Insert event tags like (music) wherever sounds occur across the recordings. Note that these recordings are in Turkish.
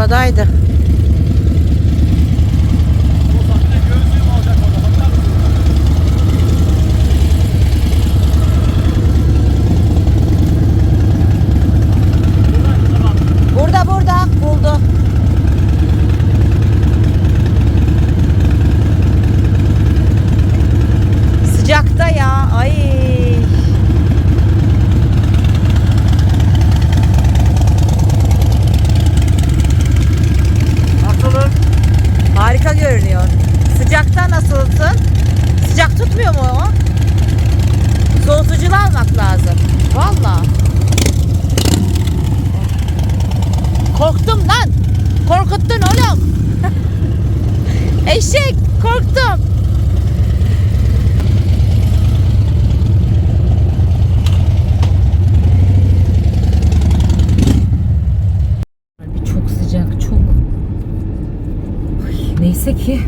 arabadaydı. Burada burada buldu. Sıcakta ya. Ay. Nasılım? Harika görünüyor. Sıcakta nasılsın? Sıcak tutmuyor mu o? Soğutuculu almak lazım. Valla. Korktum lan. Korkuttun oğlum. Eşek korktum. Çok sıcak çok. Ay, neyse ki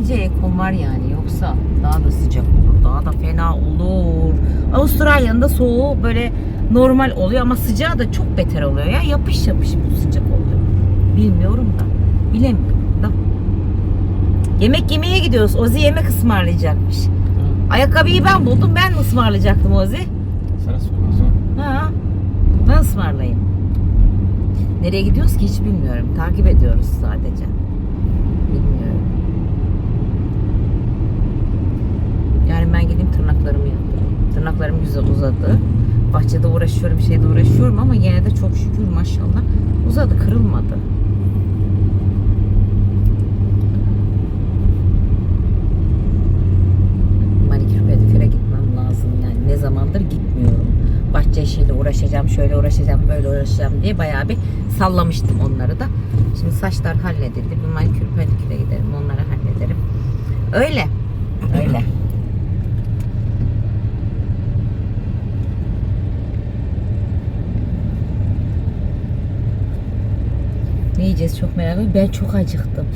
binince ekon var yani yoksa daha da sıcak olur daha da fena olur. Avustralya'nın da soğuğu böyle normal oluyor ama sıcağı da çok beter oluyor ya yapış yapış bu sıcak oluyor. Bilmiyorum da bilemiyorum da. Yemek yemeye gidiyoruz. Ozi yemek ısmarlayacakmış. Ayakkabıyı ben buldum. Ben ısmarlayacaktım Ozi. Sana sormaz. Ha. Ben ısmarlayayım. Nereye gidiyoruz ki hiç bilmiyorum. Takip ediyoruz sadece. Bilmiyorum. Yani ben gideyim tırnaklarımı yaptırayım. Tırnaklarım güzel uzadı. Bahçede uğraşıyorum, şeyde uğraşıyorum ama yine de çok şükür maşallah uzadı, kırılmadı. Manikür pediküre gitmem lazım yani ne zamandır gitmiyorum. Bahçe işiyle uğraşacağım, şöyle uğraşacağım, böyle uğraşacağım diye bayağı bir sallamıştım onları da. Şimdi saçlar halledildi. Bir manikür pediküre giderim, onları hallederim. Öyle. Öyle. Ne yiyeceğiz çok merak ediyorum. Ben çok acıktım.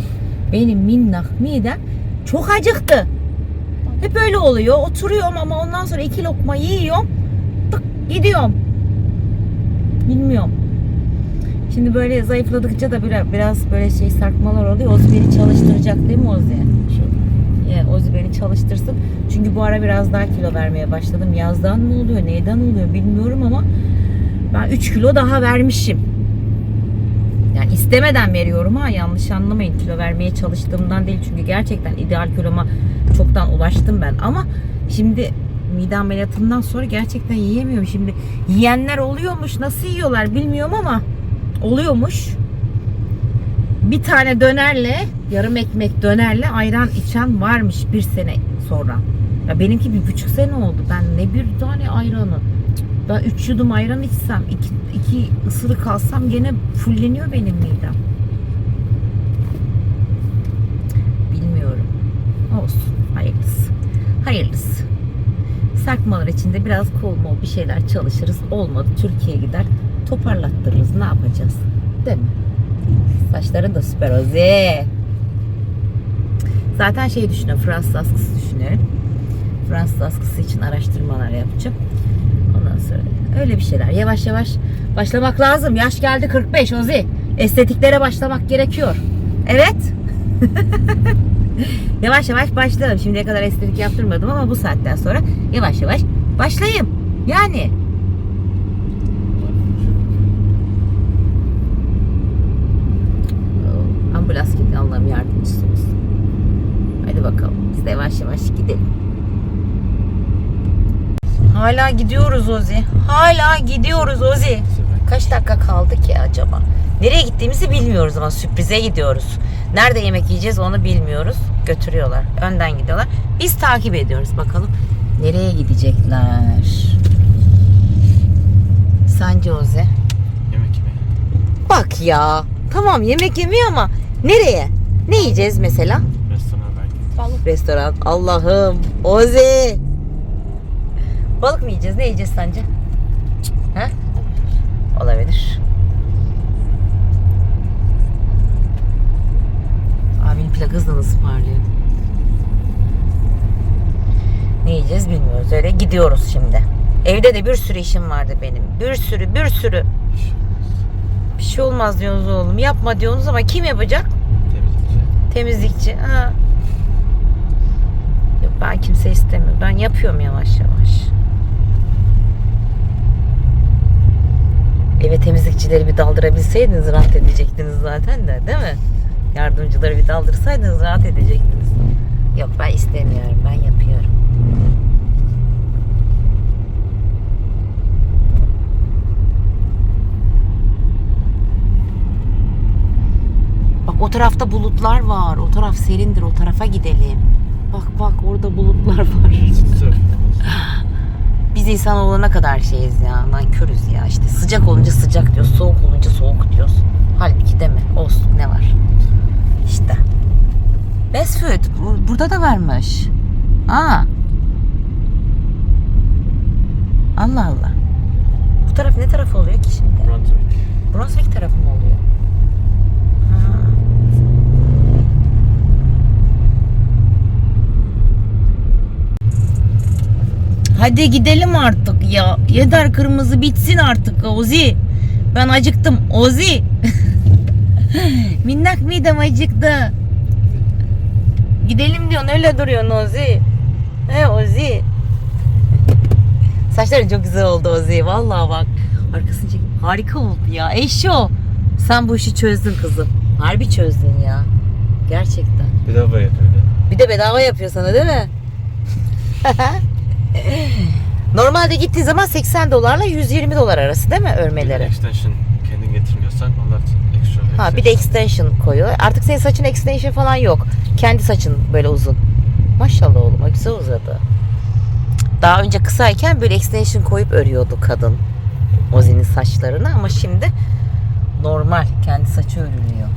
Benim minnak midem çok acıktı. Hep öyle oluyor. Oturuyorum ama ondan sonra iki lokma yiyorum. Tık gidiyorum. Bilmiyorum. Şimdi böyle zayıfladıkça da biraz, biraz böyle şey sarkmalar oluyor. Ozi beni çalıştıracak değil mi Ozi? Ya, Ozi beni çalıştırsın. Çünkü bu ara biraz daha kilo vermeye başladım. Yazdan mı oluyor, neyden oluyor bilmiyorum ama ben 3 kilo daha vermişim. İstemeden veriyorum ha yanlış anlamayın. Kilo vermeye çalıştığımdan değil. Çünkü gerçekten ideal kiloma çoktan ulaştım ben. Ama şimdi mide ameliyatından sonra gerçekten yiyemiyorum. Şimdi yiyenler oluyormuş. Nasıl yiyorlar bilmiyorum ama oluyormuş. Bir tane dönerle yarım ekmek dönerle ayran içen varmış bir sene sonra. Ya benimki bir buçuk sene oldu. Ben ne bir tane ayranı ben üç yudum ayran içsem, iki, ısırık alsam gene fulleniyor benim midem. Bilmiyorum. Olsun. Hayırlısı. Hayırlısı. Sarkmalar için de biraz kol mol bir şeyler çalışırız. Olmadı Türkiye'ye gider. Toparlattırırız. Ne yapacağız? Değil mi? Saçların da süper Ozi. Zaten şey düşünüyorum. Fransız askısı düşünüyorum. Fransız askısı için araştırmalar yapacağım. Ondan sonra öyle bir şeyler. Yavaş yavaş başlamak lazım. Yaş geldi 45 Ozi. Estetiklere başlamak gerekiyor. Evet. (laughs) yavaş yavaş başlayalım. Şimdiye kadar estetik yaptırmadım ama bu saatten sonra yavaş yavaş başlayayım. Yani ambulans gitti Allah'ım yardımcısı olsun. Hadi bakalım. Biz de yavaş yavaş gidelim. Hala gidiyoruz Ozi. Hala gidiyoruz Ozi. Kaç dakika kaldı ki acaba? Nereye gittiğimizi bilmiyoruz ama sürprize gidiyoruz. Nerede yemek yiyeceğiz onu bilmiyoruz. Götürüyorlar. Önden gidiyorlar. Biz takip ediyoruz bakalım. Nereye gidecekler? Sence Ozi? Yemek yemeye. Bak ya. Tamam yemek yemiyor ama nereye? Ne yiyeceğiz mesela? Restorana belki. Restoran. Allah'ım. Ozi. Balık mı yiyeceğiz? Ne yiyeceğiz sence? Ha? Olabilir. Abinin plakasını ısmarlıyor. Ne yiyeceğiz bilmiyoruz. Öyle gidiyoruz şimdi. Evde de bir sürü işim vardı benim. Bir sürü bir sürü. Bir şey şey olmaz diyorsunuz oğlum. Yapma diyorsunuz ama kim yapacak? Temizlikçi. Temizlikçi. Ha. Yok ben kimse istemiyorum. Ben yapıyorum yavaş yavaş. Eve temizlikçileri bir daldırabilseydiniz rahat edecektiniz zaten de değil mi? Yardımcıları bir daldırsaydınız rahat edecektiniz. Yok ben istemiyorum. Ben yapıyorum. Bak o tarafta bulutlar var. O taraf serindir. O tarafa gidelim. Bak bak orada bulutlar var. (laughs) Biz insan olana kadar şeyiz ya. Nankörüz ya. İşte sıcak olunca sıcak diyoruz. Soğuk olunca soğuk diyoruz. Halbuki deme. Olsun ne var. İşte. Best food. Bu- Burada da varmış. Aa. Allah Allah. Bu taraf ne taraf oluyor ki şimdi? Brunswick. Brunswick tarafı mı oluyor? Ha. Hadi gidelim artık ya. Yeter kırmızı bitsin artık Ozi. Ben acıktım Ozi. (laughs) Minnak midem acıktı. Gidelim diyorsun öyle duruyorsun Ozi. He Ozi. Saçların çok güzel oldu Ozi. Vallahi bak. Arkasını çek. Harika oldu ya. Eşo. Sen bu işi çözdün kızım. Harbi çözdün ya. Gerçekten. Bir daha yapıyor. Bir de bedava yapıyor sana değil mi? (laughs) (clears throat) Normalde gittiği zaman 80 dolarla 120 dolar arası değil mi Bir örmeleri? extension kendin getirmiyorsan onlar ekstra. Ha bir de extension koyuyor. Artık senin saçın extension falan yok. Kendi saçın böyle uzun. Maşallah oğlum güzel uzadı. Daha önce kısayken böyle extension koyup örüyordu kadın. Ozi'nin saçlarını ama şimdi normal kendi saçı örülüyor.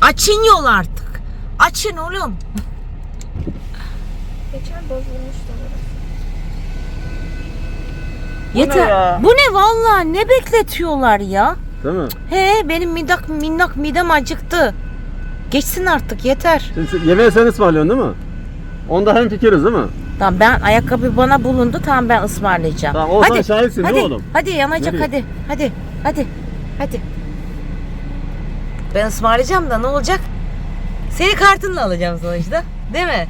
Açın yol artık. Açın oğlum. Geçen bozulmuştu. Yeter. Bu ne valla ne bekletiyorlar ya? Değil mi? He benim midak minnak midem acıktı. Geçsin artık yeter. Şimdi şu yemeği sen ısmarlıyorsun değil mi? Onda hem fikiriz değil mi? Tamam ben ayakkabı bana bulundu tamam ben ısmarlayacağım. Tamam, Oğuzhan şahitsin hadi, değil mi oğlum? Hadi yanacak Nereye? hadi hadi hadi hadi. Ben ısmarlayacağım da ne olacak? Seni kartınla alacağım sonuçta değil mi?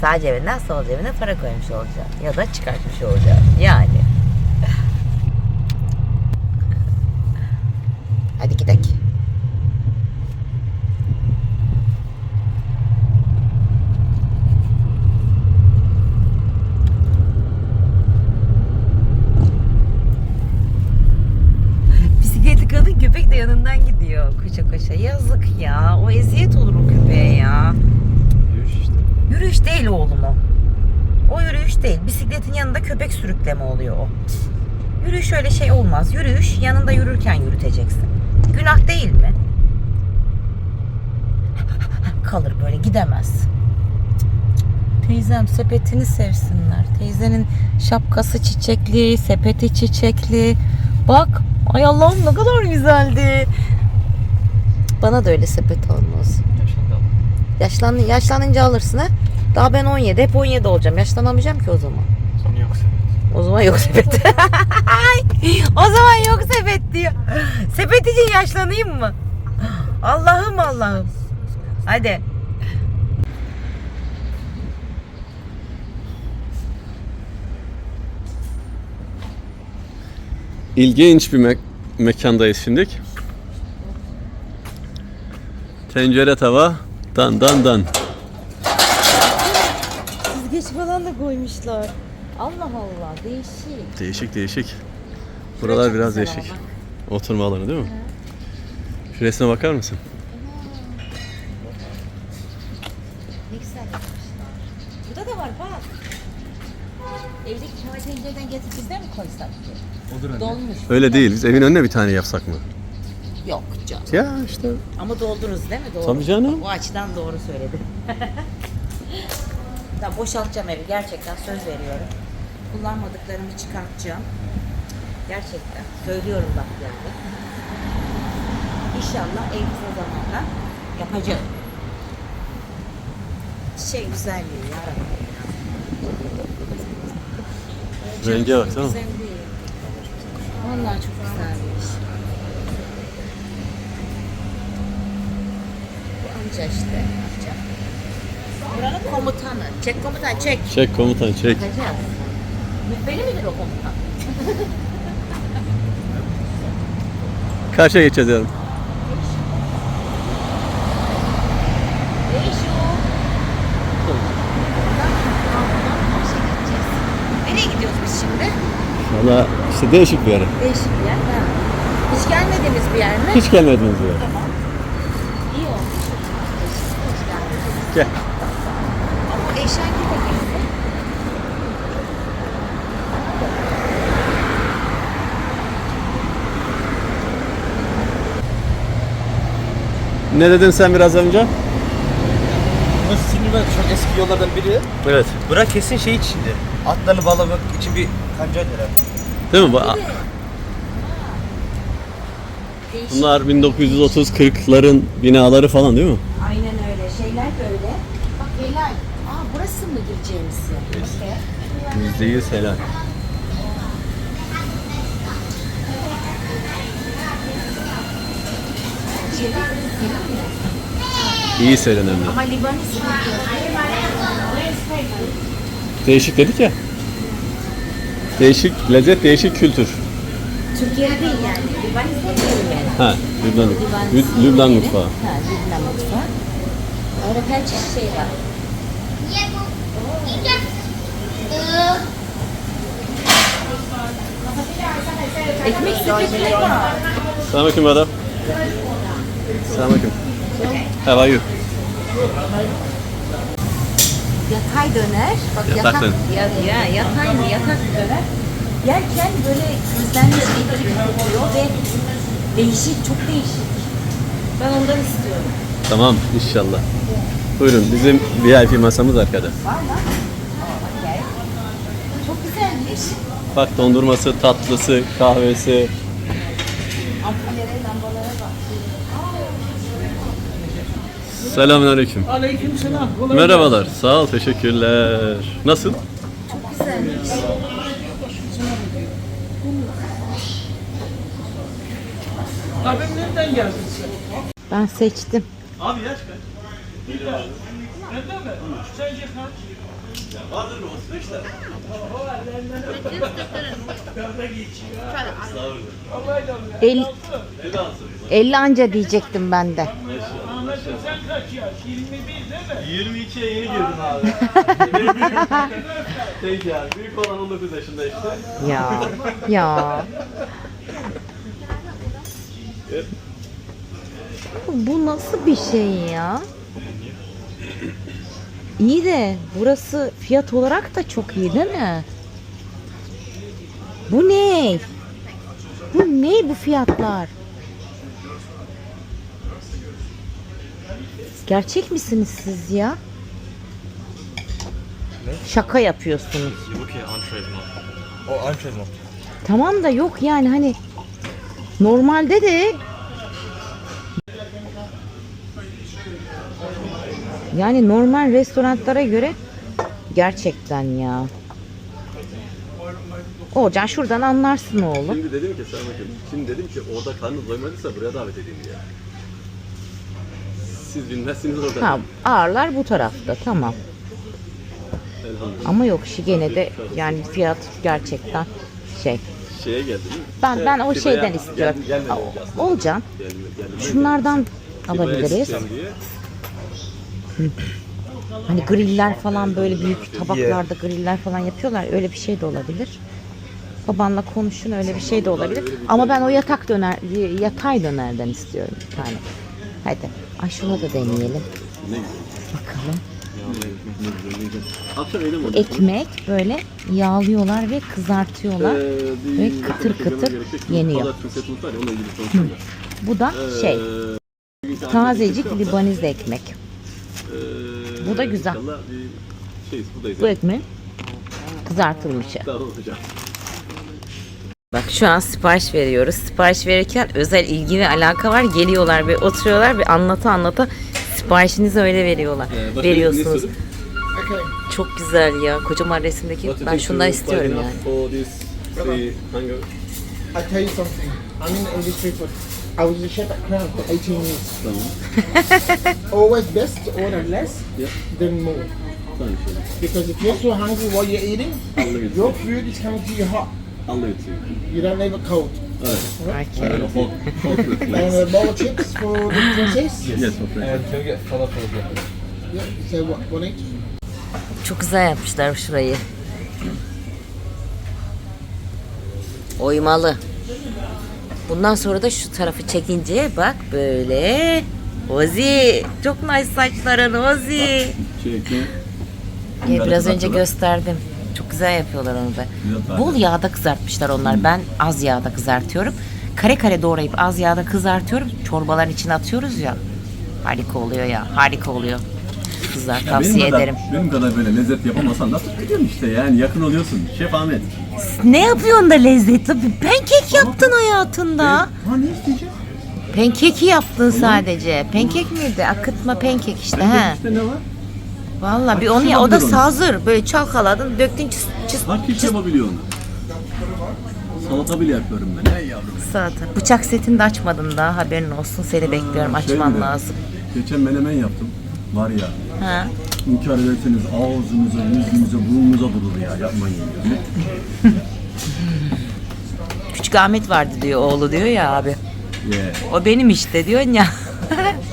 Sağ cebinden sol cebine para koymuş olacağım. Ya da çıkartmış olacağım. Yani. Hadi gidelim. Bisikleti kadın köpek de yanından gidiyor koşa koşa. Yazık ya. O eziyet olur o köpeğe ya. Yürüyüş işte. Yürüyüş değil oğlum o. O yürüyüş değil. Bisikletin yanında köpek sürükleme oluyor o. Yürüyüş öyle şey olmaz. Yürüyüş yanında yürürken yürüteceksin. Günah değil mi? (laughs) Kalır böyle gidemez. Teyzem sepetini sevsinler. Teyzenin şapkası çiçekli, sepeti çiçekli. Bak, ay Allah'ım ne kadar güzeldi. Bana da öyle sepet ama. Yaşlan, yaşlanınca alırsın ha. Daha ben 17, hep 17 olacağım. Yaşlanamayacağım ki o zaman. O zaman yok sepet. Ay, o zaman yok sepet diyor. Sepet için yaşlanayım mı? Allah'ım Allah'ım. Hadi. İlginç bir me- mekandayız şimdik. Tencere tava, dan dan dan. Süzgeç falan da koymuşlar. Allah Allah değişik. Değişik değişik. Buralar çok biraz değişik. ama. Oturma alanı değil mi? Şu resme bakar mısın? Ne güzel yapmışlar. Burada da var bak. Evdeki çay tencereden getirip biz de mi koysak ki? Olur Dolmuş. Öyle değil. Biz evin önüne bir tane yapsak mı? Yok canım. Ya işte. Ama doldururuz değil mi? Doğru. Tabii canım. O açıdan doğru söyledin. (laughs) Tamam boşaltacağım evi gerçekten söz veriyorum. Kullanmadıklarımı çıkartacağım. Gerçekten söylüyorum bak yani. İnşallah en kısa zamanda yapacağım. Çiçeğin güzelliği yarabbim. Renge bak tamam? Güzelliği. Vallahi çok güzelmiş. Bu amca işte. Amca. Buranın komutanı. Çek komutan çek. Çek komutan çek. Bakacağız. Mübbeli midir o komutan? Karşıya geçeceğiz yani. Nereye gidiyoruz biz şimdi? Valla işte değişik bir yer. Değişik bir yer. Ha. Hiç gelmediğimiz bir yer mi? Hiç gelmediniz buraya. Tamam. İyi olmuş. Değişik. Hoş geldiniz. Gel. Ama eşen gibi geldi. Ne dedin sen biraz önce? Burası Silivri çok eski yollardan biri. Evet. Bura kesin şey içinde. Atlarını bağlamak için bir kanca herhalde. Değil mi? Bu- Değişik. Bunlar 1930-40'ların binaları falan değil mi? Aynen öyle. Şeyler böyle. Bak helal. Aa burası mı gireceğimiz yer? Okey. %100 helal. İyi söylenenler. Ama Libanis Değişik dedik ya. Değişik lezzet, değişik kültür. Türkiye'de değil yani. Yani. Ha, Lübnan, Lübnan yeri. mutfağı. Ha, Lübnan mutfağı. Orada her çeşit şey var. Ekmek sepetleri var. Selamünaleyküm madam. Selamünaleyküm. How are you? Yatay döner. Bak Yatak yatak. döner. Ya, ya yatay mı yatak döner. Yerken böyle et gibi kokuyor ve değişik, çok değişik. Ben ondan istiyorum. Tamam inşallah. Buyurun bizim VIP masamız arkada. Var mı? Çok güzelmiş. Bak dondurması, tatlısı, kahvesi. Selamünaleyküm. Aleykümselam. Kolay Merhabalar. Sağ ol, teşekkürler. Nasıl? Güzelmiş. gelsin. Abim nereden geldin sen? Ben seçtim. Abi yaş kaç? Nereden mi? Sence kaç? Vardır mı? 35 lira. Nerede geçiyor? Allah'a emanet. El, 50 anca diyecektim ben de. Ahmet'im sen kaç yaş? 21 değil mi? 22'ye yeni girdim abi. (laughs) Tek ya. Büyük olan 19 yaşında işte. Ya. Ya. Bu nasıl bir şey ya? İyi de burası fiyat olarak da çok iyi değil mi? Bu ne? Bu ne bu fiyatlar? Gerçek misiniz siz ya? Şaka yapıyorsunuz. Yok ya antrez mi? O antrez mi? Tamam da yok yani hani normalde de yani normal restoranlara göre gerçekten ya. Olcan şuradan anlarsın oğlum. Şimdi dedim ki sana bakın. Şimdi dedim ki orada karnınız doymadıysa buraya davet edeyim diye. Siz bilmezsiniz orada. Ha ağırlar bu tarafta tamam. Ama yok şu gene de yani fiyat gerçekten şey. Şeye geldi değil mi? Ben Şey, ben o şeyden gel- istiyorum. aslında. Olcan şunlardan alabiliriz. Hani griller falan böyle büyük tabaklarda griller falan yapıyorlar. Öyle bir şey de olabilir. Babanla konuşun öyle bir şey de olabilir. Ama ben o yatak döner, yatay dönerden istiyorum bir tane. Hadi. Ay şunu da deneyelim. Bakalım. Ekmek böyle yağlıyorlar ve kızartıyorlar. Ee, Ve kıtır yakın kıtır yeniyor. Bu da şey Ee, bugünkü tazecik Libaniz ekmek. ee, Bu da güzel. Bu ekmeğin kızartılmışı. Bak şu an sipariş veriyoruz. Sipariş verirken özel ilgi ve alaka var. Geliyorlar ve oturuyorlar ve anlata anlata siparişinizi öyle veriyorlar. Ee, Veriyorsunuz. Çok güzel ya. Kocaman resimdeki What ben şundan istiyorum yani. This? I tell you something. I'm in the industry for. I was a chef at Crown for 18 years. Tamam. (laughs) Always best to order less Yep. than more. Because if you're so hungry while you're eating, your food is coming to you hot. I'll leave it to you. You don't leave it cold. Evet. Okay. Öyle hot, hot (laughs) food, And please. a bowl of chips for the princess. Yes, of course. And can we get falafel as well? Yeah. So what? What each? Çok güzel yapmışlar şurayı. Oymalı. Bundan sonra da şu tarafı çekince bak böyle. Ozi. Çok nice saçların Ozi. Ya, biraz önce gösterdim. Çok güzel yapıyorlar onu da. Bol yağda kızartmışlar onlar. Ben az yağda kızartıyorum. Kare kare doğrayıp az yağda kızartıyorum. Çorbaların içine atıyoruz ya. Harika oluyor ya. Harika oluyor. Kızlar Ya tavsiye benim kadar, ederim. Benim kadar böyle lezzet yapamasan da biliyorum işte yani yakın oluyorsun. Şef Ahmet. Ne yapıyorsun da lezzetli? Pankek yaptın hayatında. Ha ne isteyeceğim? Pankeki yaptın sadece. Pankek miydi? Akıtma pankek işte ha. İşte ne var? Vallahi bir Bak, onu ya o da yapıyor onu? hazır. Böyle çalkaladın, döktün çıs çıs Herkes çıs yapabiliyor onu. Salata bile yapıyorum ben. Hey yavrum. salata. Bıçak setini de açmadın daha haberin olsun. Seni bekliyorum. Şey Açman bile, lazım. Geçen menemen yaptım. Var ya. Ha. İnkar ederseniz ağzınıza, yüzünüze, burnunuza vurur ya. Yapmayın ya. Küçük Ahmet vardı diyor oğlu diyor ya abi. Yeah. O benim işte diyorsun ya. (laughs)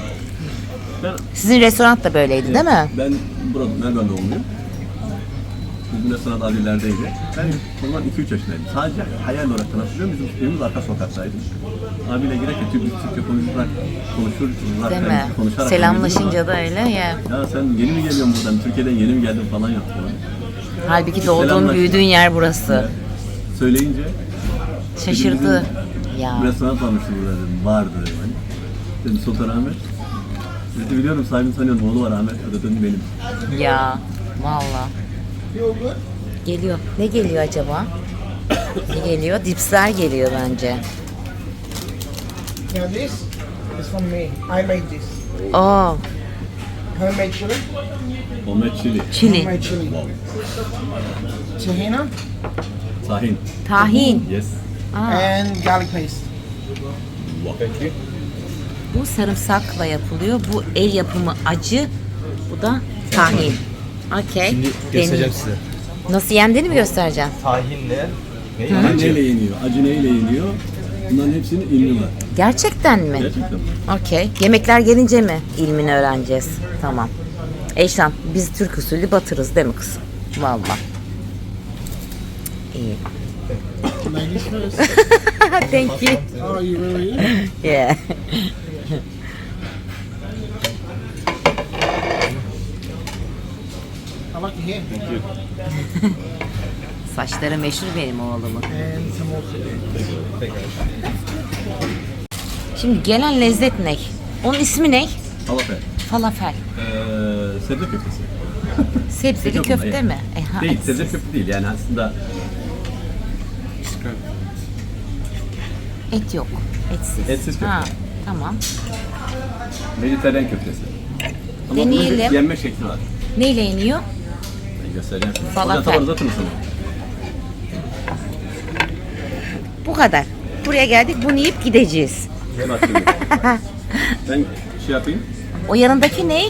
Ben, Sizin restoran da böyleydi değil mi? ben burada Melbourne doğumluyum. Bizim restoran Ali'lerdeydi. Ben o zaman 2-3 yaşındaydım. Sadece hayal olarak hatırlıyorum. Bizim evimiz arka sokaktaydı. Abiyle girerken Türk Türkçe konuşarak konuşuruz. Değil mi? Konuşarak Selamlaşınca da öyle ya. Ya sen yeni mi geliyorsun buradan? Türkiye'den yeni mi geldin falan yaptı bana. Halbuki doğduğun Selamlaştık. büyüdüğün yer burası. Söyleyince Şaşırdı. Ya. restoran varmıştı burada dedim. Vardı dedim. Dedim Sultan Ahmet. Dedi biliyorum sahibini tanıyorum. Oğlu var Ahmet. O da dedim benim. Ya. Valla. Geliyor. Ne geliyor acaba? ne geliyor? Dipsler geliyor bence. Now this is from me. I made this. Oo, Homemade chili. Ahmet Çili. çili, Homemade chili. Tahina Tahin. tahin. Yes. Aa, and garlic paste. Thank you. Bu sarımsakla yapılıyor. Bu el yapımı acı. Bu da tahin. Okey. Şimdi göstereceğim size. Nasıl yendiğini mi göstereceğim? Tahinle ne? Tahin neyle yeniyor? Acı neyle yeniyor? Bunların hepsinin ilmi var. Gerçekten mi? Gerçekten. Okey. Yemekler gelince mi ilmini öğreneceğiz? Tamam. Eşan, biz Türk usulü batırız değil mi kızım? Vallahi. İyi. (laughs) Thank you. oh, you really? Yeah. Saçları meşhur benim oğlumun. And some. Şimdi gelen lezzet ne? Onun ismi ne? Falafel. Falafel. Ee, sebze köftesi. (laughs) Sebzeli Yok, köfte hayır. mi? E, ha, Değil, sebze köfte değil. Yani aslında Et yok. Etsiz. Etsiz köfte. Ha, tamam. vejetaryen köftesi. Ama bunun bir Deneyelim. yenme şekli var. Neyle yeniyor? Göstereceğim şimdi. Hocam tabanı uzatır mısın? Bu kadar. Buraya geldik bunu yiyip gideceğiz. (laughs) Ben şey yapayım. O yanındaki ne?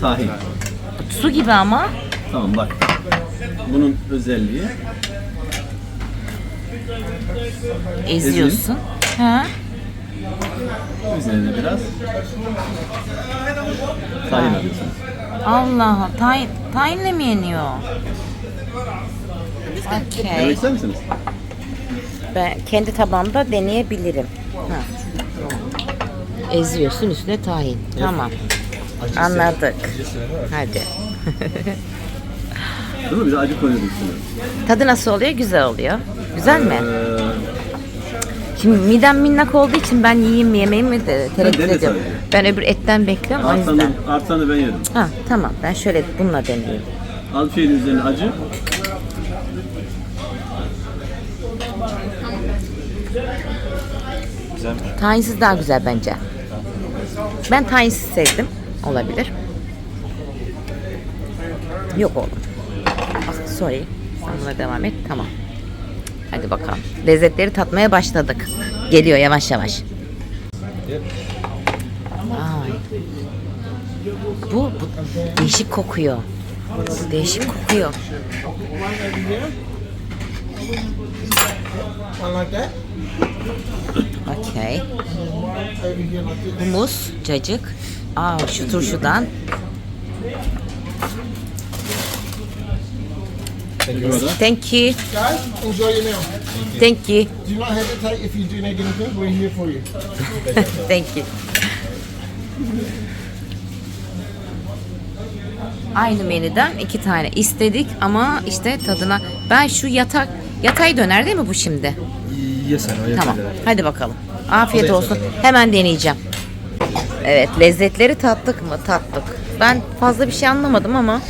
Tahin. Su gibi ama. Tamam bak. Bunun özelliği Eziyorsun. Ha? üzerine biraz tahin alıyorsunuz. Allah tayin, tayinle mi yeniyor? Okey. ister misiniz? Ben kendi tabağımda deneyebilirim. Ha. Eziyorsun üstüne tahin. Tamam. Anladık. Hadi. Değil mi? Bir de acı koyuyorduk üstüne. Tadı nasıl oluyor? Güzel oluyor. Güzel mi? Ee, Şimdi midem minnak olduğu için ben yiyeyim mi yemeyeyim mi de tereddüt dene ediyorum. Ben öbür etten bekliyorum o yüzden. artanı ben yedim. Ha tamam ben şöyle bununla deneyeyim. Az şeyin üzerine acı. Güzelmiş. Tahinsiz daha güzel bence. Ben tahinsiz sevdim. Olabilir. Yok oğlum. Ah, sorry. Sen buna devam et. Tamam. Hadi bakalım. Lezzetleri tatmaya başladık. Geliyor yavaş yavaş. Vay. Bu, bu değişik kokuyor. Değişik kokuyor. This. Humus, cacık. Aa şu turşudan. Thank you. Thank you. Guys, enjoy your meal. Thank you. Do not hesitate if you do need anything. We're here for you. (laughs) Thank you. Aynı menüden iki tane istedik ama işte tadına ben şu yatak yatay döner değil mi bu şimdi? Yes, I. Tamam. Hadi bakalım. Afiyet olsun. Hemen deneyeceğim. Evet, lezzetleri tattık mı? Tattık. Ben fazla bir şey anlamadım ama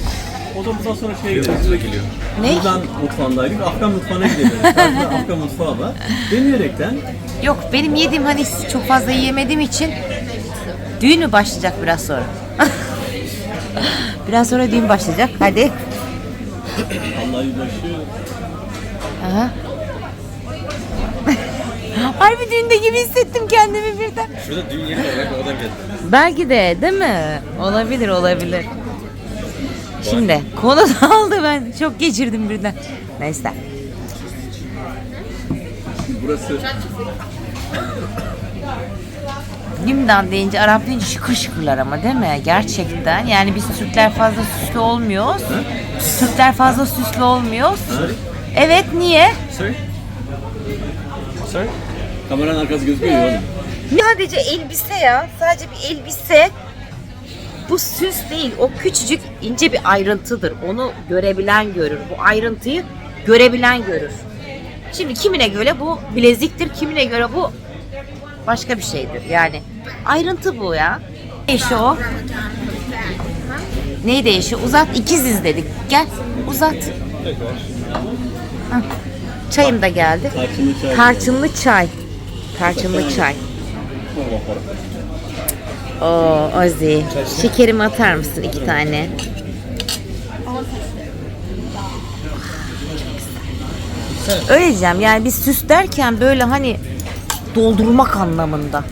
O da bundan sonra şey geliyor. ne? Buradan mutfağındaydık. Afgan mutfağına gidelim. Karşıda (laughs) Afgan mutfağı var. Deneyerekten Yok, benim yediğim hani çok fazla yiyemediğim için düğün mü başlayacak biraz sonra? (laughs) biraz sonra düğün başlayacak. Hadi. Allah yüzbaşı Aha. (laughs) Harbi düğünde gibi hissettim kendimi birden. Şurada dünya olarak oradan geldi. Belki de değil mi? Olabilir olabilir. Şimdi konu aldı ben çok geçirdim birden. Neyse. burası Limdan deyince Arap deyince şıkır şıkırlar ama değil mi? Gerçekten. Yani biz Türkler fazla süslü olmuyoruz. Türkler fazla süslü olmuyoruz. Evet niye? Sorry? Sorry? Kameranın arkası gözüküyor ya oğlum. Sadece elbise ya. Sadece bir elbise. Bu süs değil. O küçücük ince bir ayrıntıdır. Onu görebilen görür. Bu ayrıntıyı görebilen görür. Şimdi kimine göre bu bileziktir, kimine göre bu başka bir şeydir. Yani ayrıntı bu ya. Değişiyor o. Neyi değişiyor? Uzat ikiziz dedik. Gel uzat. Çayım da geldi. Tarçınlı çay. Tarçınlı çay. Tarçınlı çay. Oo Ozi. Şekerimi atar mısın iki tane? Öyle diyeceğim yani biz süs derken böyle hani doldurmak anlamında.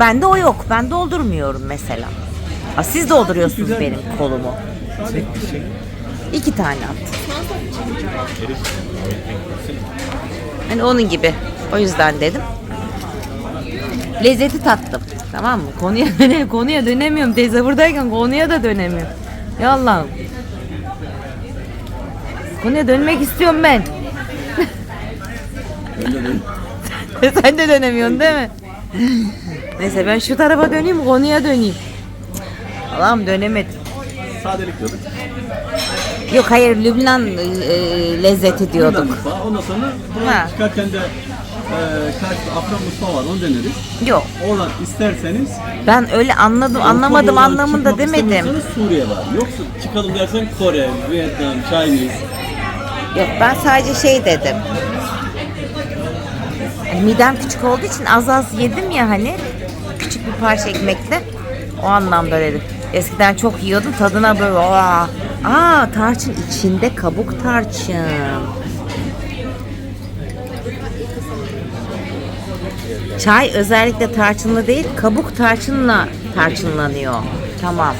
Bende o yok. Ben doldurmuyorum mesela. Ha, siz dolduruyorsunuz benim kolumu. İki tane at. Hani onun gibi. O yüzden dedim. Lezzeti tattım. Tamam mı? Konuya (laughs) döne konuya dönemiyorum. Teyze buradayken konuya da dönemiyorum. Ya Allah'ım. Konuya dönmek istiyorum ben. (laughs) (laughs) Sen de dönemiyorsun değil mi? Neyse ben şu tarafa döneyim konuya döneyim. Allah'ım dönemedim. Sadelik diyorduk. Yok hayır Lübnan e, lezzeti Buradan diyorduk. Ondan sonra buradan Ha. çıkarken de e, karşıda Afgan mutfağı var. Onu deneriz. Yok Oradan isterseniz ben öyle anladım anlamadım anlamında çıkmak demedim. istemiyorsanız Suriye var. Yoksa çıkalım dersen Kore, Vietnam, Chinese. Yok ben sadece şey dedim. Hani midem küçük olduğu için az az yedim ya hani küçük bir parça ekmekle o anlamda dedim. Eskiden çok yiyordum tadına böyle aa, aa tarçın içinde kabuk tarçın. Çay özellikle tarçınlı değil kabuk tarçınla tarçınlanıyor. Tamam.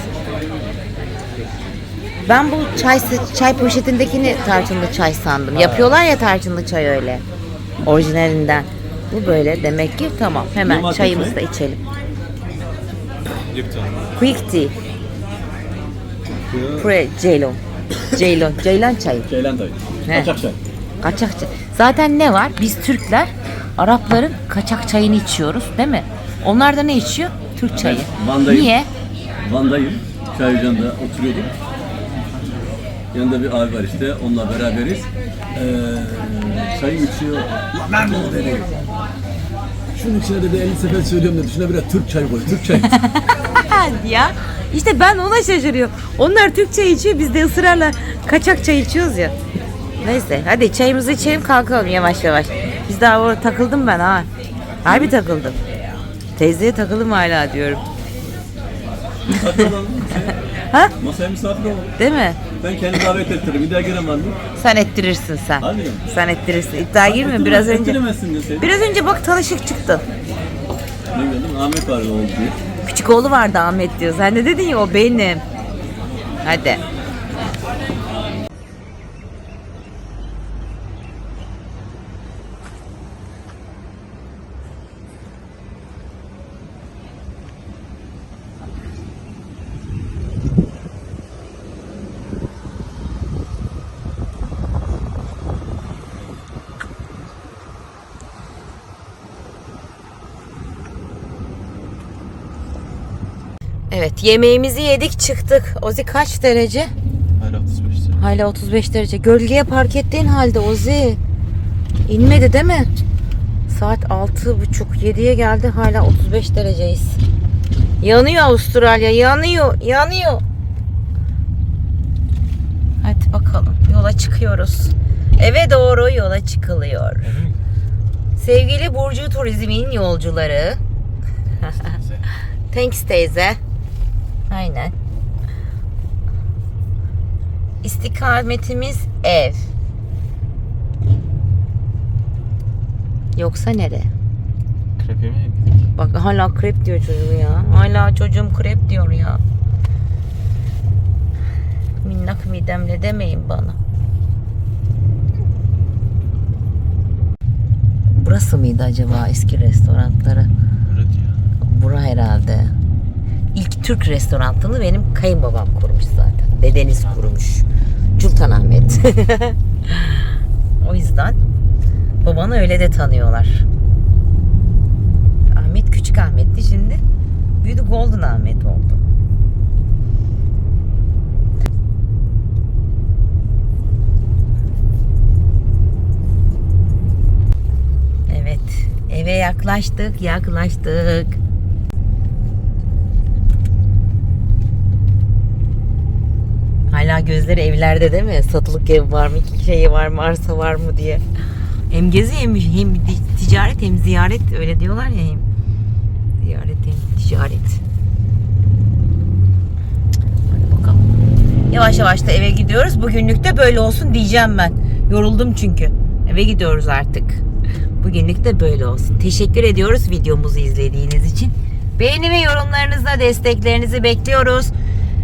Ben bu çay çay poşetindekini tarçınlı çay sandım. Yapıyorlar ya tarçınlı çay öyle. Orijinalinden. Bu böyle demek ki tamam. Hemen Normal çayımızı da çay. içelim. Lipton. Quick tea. Pre Ceylon. Ceylon. Ceylan çayı. Ceylan dayı. He. Kaçak çay. Kaçak çay. Zaten ne var? Biz Türkler Arapların kaçak çayını içiyoruz değil mi? Onlar da ne içiyor? Türk çayı. Van'dayım. Niye? Van'dayım. Çay ocağında oturuyordum. Yanında bir abi var işte. Onunla beraberiz. Ee, çayı içiyor. Lan o dedi. Şunun içine dedi 50 sefer söylüyorum dedi. Şuna biraz Türk çayı koy. Türk çayı. (laughs) ya. İşte ben ona şaşırıyorum. Onlar Türk çayı içiyor, biz de ısrarla kaçak çay içiyoruz ya. Neyse hadi çayımızı içelim kalkalım yavaş yavaş. Biz daha orada takıldım ben ha. Harbi takıldım. Teyzeye takıldım hala diyorum. (laughs) Ha? Masaya misafir olalım. Değil mi? Ben kendi davet ettiririm. Bir daha giremem mi? Sen ettirirsin sen. Hadi. Sen ettirirsin. İddia girme biraz önce. Ettiremezsin deseydin. Biraz önce bak tanışık çıktın. Ne dedim? Ahmet var oldu diye. Küçük oğlu vardı Ahmet diyor. Sen de dedin ya o benim. Hadi. Evet yemeğimizi yedik çıktık. Ozi kaç derece? Hala 35 sene. Hala 35 derece. Gölgeye park ettiğin halde Ozi. İnmedi değil mi? Saat 6.30-7'ye geldi. Hala 35 dereceyiz. Yanıyor Avustralya. Yanıyor. Yanıyor. Hadi bakalım. Yola çıkıyoruz. Eve doğru yola çıkılıyor. Sevgili Burcu Turizm'in yolcuları. Thanks teyze. Aynen. İstikametimiz ev. Yoksa nere? Krepe mi? Bak hala krep diyor çocuğu ya. Hala çocuğum krep diyor ya. Minnak midemle demeyin bana. Burası mıydı acaba eski restoranları? Bura herhalde. İlk Türk restoranını benim kayınbabam kurmuş zaten. Dedeniz kurmuş. Sultan Ahmet. (laughs) o yüzden babanı öyle de tanıyorlar. Ahmet küçük Ahmet'ti şimdi. Büyüdü Golden Ahmet oldu. Evet. Eve yaklaştık, yaklaştık. Hala gözleri evlerde değil mi? Satılık ev var mı? iki şeyi var mı? Arsa var mı diye. Hem gezi hem, hem ticaret hem ziyaret öyle diyorlar ya hem. Ziyaret hem ticaret. Hadi bakalım. Yavaş yavaş da eve gidiyoruz. Bugünlük de böyle olsun diyeceğim ben. Yoruldum çünkü. Eve gidiyoruz artık. Bugünlük de böyle olsun. Teşekkür ediyoruz videomuzu izlediğiniz için. Beğeni ve yorumlarınızla desteklerinizi bekliyoruz.